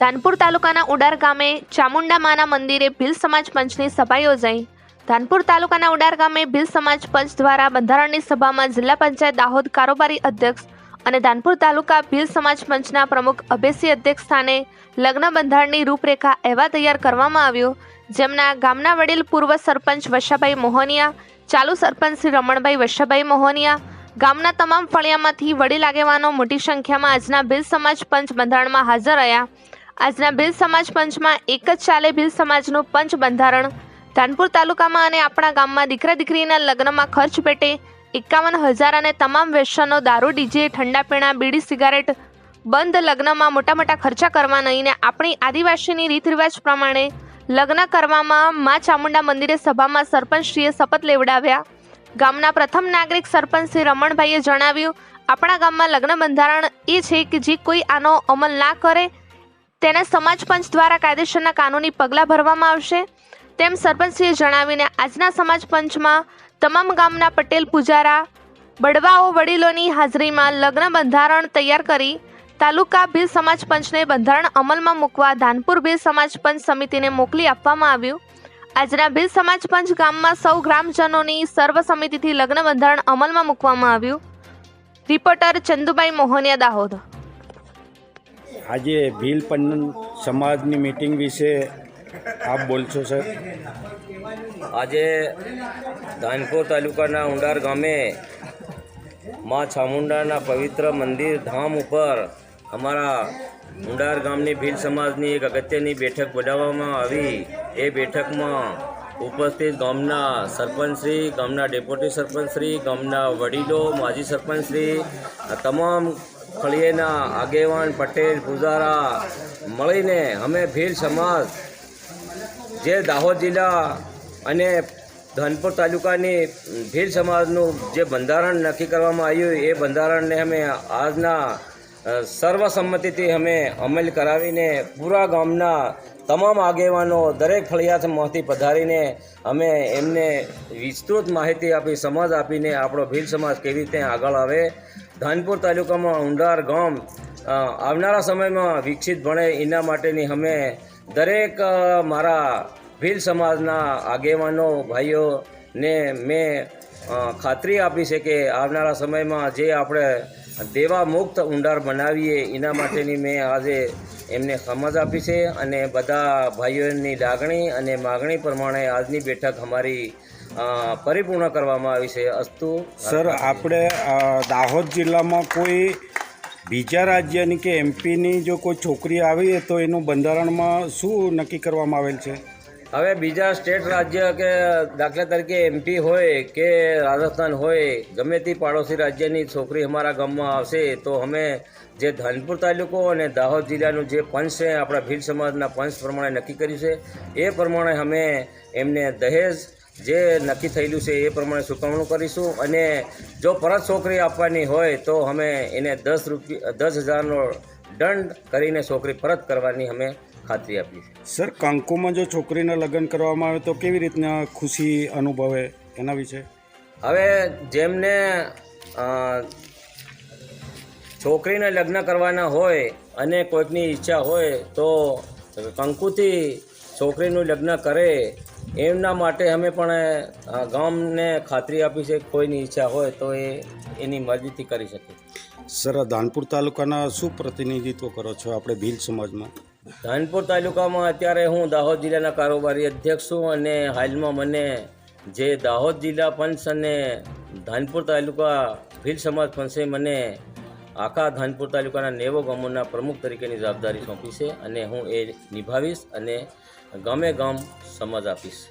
ધાનપુર તાલુકાના ઉડાર ગામે ચામુંડા માના મંદિરે ભીલ સમાજ પંચની સભા યોજાઈ. ધાનપુર તાલુકાના ઉડાર ગામે ભીલ સમાજ પંચ દ્વારા બંધારણની સભામાં જિલ્લા પંચાયત દાહોદ કારોબારી અધ્યક્ષ અને ધાનપુર તાલુકા ભીલ સમાજ પંચના પ્રમુખ અભેસી અધ્યક્ષ સ્થાને લગ્ન બંધારણની રૂપરેખા એવા તૈયાર કરવામાં આવ્યું, જેમના ગામના વડીલ પૂર્વ સરપંચ વશાભાઈ મોહનિયા, ચાલુ સરપંચ શ્રી રમણભાઈ વશાભાઈ મોહનિયા, ગામના તમામ ફળિયામાંથી વડીલ આગેવાનો મોટી સંખ્યામાં આજના ભીલ સમાજ પંચ બંધારણમાં હાજર રહ્યા. આજના ભીલ સમાજ પંચમાં એક જ ચાલે ભીલ સમાજનું પંચ બંધારણ. ધાનપુર તાલુકામાં અને આપણા ગામમાં દીકરા દીકરીના લગ્નમાં ખર્ચ પેટે એકાવન હજાર અને તમામ વેસનો દારૂ, ડીજે, ઠંડા પીણા, બીડી, સિગારેટ બંધ લગ્નમાં મોટા મોટા ખર્ચા કરવા નહીં ને આપણી આદિવાસીની રીત રિવાજ પ્રમાણે લગ્ન કરવામાં મા ચામુંડા મંદિરે સભામાં સરપંચશ્રીએ શપથ લેવડાવ્યા. ગામના પ્રથમ નાગરિક સરપંચ શ્રી રમણભાઈએ જણાવ્યું, આપણા ગામમાં લગ્ન બંધારણ એ છે કે જે કોઈ આનો અમલ ના કરે તેને સમાજ પંચ દ્વારા કાયદેસરના કાનૂની પગલાં ભરવામાં આવશે. તેમ સરપંચશ્રીએ જણાવીને આજના સમાજ પંચમાં તમામ ગામના પટેલ પૂજારા, બડવાઓ વડીલોની હાજરીમાં લગ્ન બંધારણ તૈયાર કરી તાલુકા ભીલ સમાજ પંચને બંધારણ અમલમાં મૂકવા ધાનપુર ભીલ સમાજ પંચ સમિતિને મોકલી આપવામાં આવ્યું. આજના ભીલ સમાજ પંચ ગામમાં સૌ ગ્રામજનોની સર્વ સમિતિથી લગ્ન બંધારણ અમલમાં મૂકવામાં આવ્યું. રિપોર્ટર ચંદુભાઈ મોહનિયા દાહોદ. આજે ભીલ પન્નન સમાજની મીટિંગ વિશે આપ બોલશો, સર? આજે ધાનપુર તાલુકાના ઉંડાર ગામે મા ચામુંડાના પવિત્ર મંદિર ધામ ઉપર અમારા ઉંડાર ગામની ભીલ સમાજની એક અગત્યની બેઠક બોલાવવામાં આવી. એ બેઠકમાં ઉપસ્થિત ગામના સરપંચશ્રી ગામના ડેપ્યુટી સરપંચશ્રી ગામના વડીલો, માજી સરપંચશ્રી તમામ ફળિયેના આગેવાન પટેલ, પૂજારા મળીને અમે ભીલ સમાજ જે દાહોદ જિલ્લા અને ધનપુર તાલુકાની ભીલ સમાજનું જે બંધારણ નક્કી કરવામાં આવ્યું, એ બંધારણને અમે આજના સર્વસંમતિથી અમે અમલ કરાવીને પૂરા ગામના તમામ આગેવાનો દરેક ફળિયામાંથી પધારીને અમે એમને વિસ્તૃત માહિતી આપી, સમજ આપીને આપણો ભીલ સમાજ કેવી રીતે આગળ આવે ધાનપુર તાલુકામાં ઊંડાર ગામ આવનારા સમયમાં વિકસિત ભણે એના માટેની અમે દરેક મારા ભીલ સમાજના આગેવાનો, ભાઈઓને મેં ખાતરી આપી છે કે આવનારા સમયમાં જે આપણે દેવા મુક્ત ઊંડાર બનાવીએ એના માટેની મેં આજે એમને સમજ આપી છે અને બધા ભાઈઓની લાગણી અને માગણી પ્રમાણે આજની બેઠક અમારી પરિપૂર્ણ કરવામાં આવી છે. અસ્તુ. સર, આપણે દાહોદ જિલ્લામાં કોઈ બીજા રાજ્યની કે એમપીની જો કોઈ છોકરી આવી તો એનું બંધારણમાં શું નક્કી કરવામાં આવેલ છે? હવે બીજા સ્ટેટ રાજ્ય કે દાખલા તરીકે એમપી હોય કે રાજસ્થાન હોય, ગમે તે પાડોશી રાજ્યની છોકરી અમારા ગામમાં આવશે, તો અમે જે ધાનપુર તાલુકો અને દાહોદ જિલ્લાનું જે પંચ છે, આપણા ભીલ સમાજના પંચ પ્રમાણે નક્કી કર્યું છે. એ પ્રમાણે અમે એમને દહેજ જે નક્કી થયેલું છે, એ પ્રમાણે ચૂકવણું કરીશું. અને જો પરત છોકરી આપવાની હોય, તો અમે એને દસ રૂપિયા, દસ હજારનો દંડ કરીને છોકરી પરત કરવાની અમે ખાતરી આપી છે. સર કંકુમાં જો છોકરીના લગ્ન કરવામાં આવે તો કેવી રીતના ખુશી અનુભવે એના વિશે? હવે જેમને છોકરીને લગ્ન કરવાના હોય અને કોઈકની ઈચ્છા હોય તો કંકુથી છોકરીનું લગ્ન કરે એમના માટે અમે પણ ગામને ખાતરી આપી છે કોઈની ઈચ્છા હોય તો એ એની મરજીથી કરી શકે. સર ધાનપુર તાલુકાના શું પ્રતિનિધિત્વ કરો છો આપણે ભીલ સમાજમાં? ધાનપુર તાલુકામાં અત્યારે હું દાહોદ જિલ્લાના કારોબારી અધ્યક્ષ છું અને હાલમાં મને જે દાહોદ જિલ્લા પંચ અને ધાનપુર તાલુકા ભીલ સમાજ પંચે મને આખા ધાનપુર તાલુકાના નેવો ગામોના પ્રમુખ તરીકેની જવાબદારી સોંપી છે અને હું એ નિભાવીશ અને ગામે ગામ સમજ આપીશ.